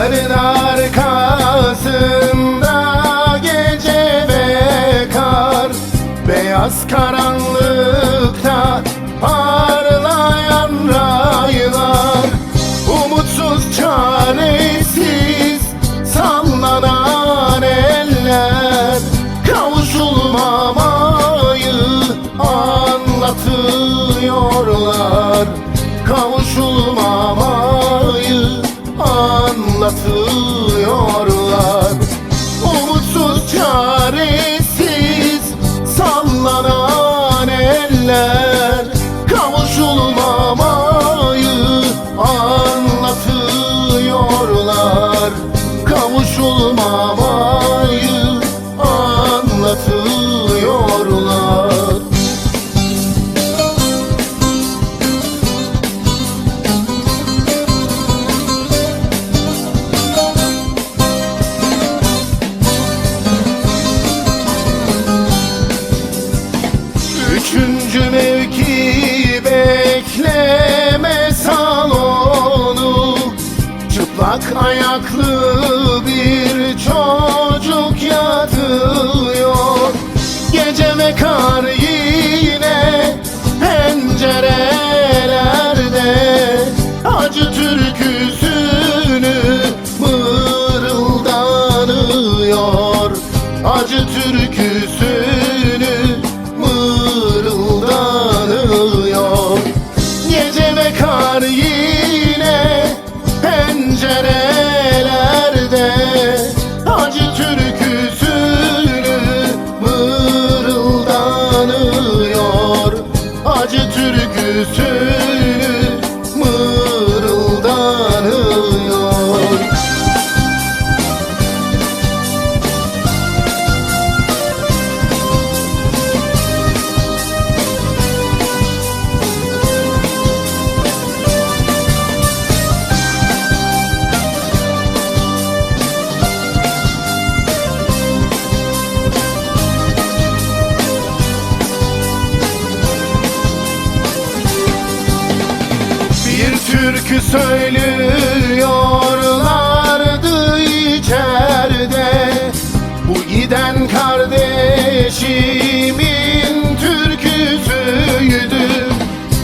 Dağların arkasında gece ve kar Beyaz karanlıkta anlatıyorlar Çıplak ayaklı bir çocuk yatıyor Gece ve kar yine söylüyorlardı içeride. Bu giden kardeşimin türküsüydü.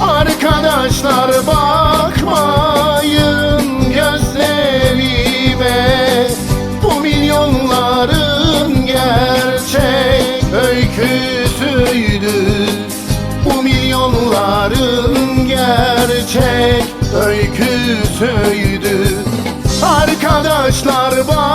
Arkadaşlar bakmayın gözlerime. Bu milyonların gerçek öyküsüydü gerçek öyküsüydü. Arkadaşlar bakmayın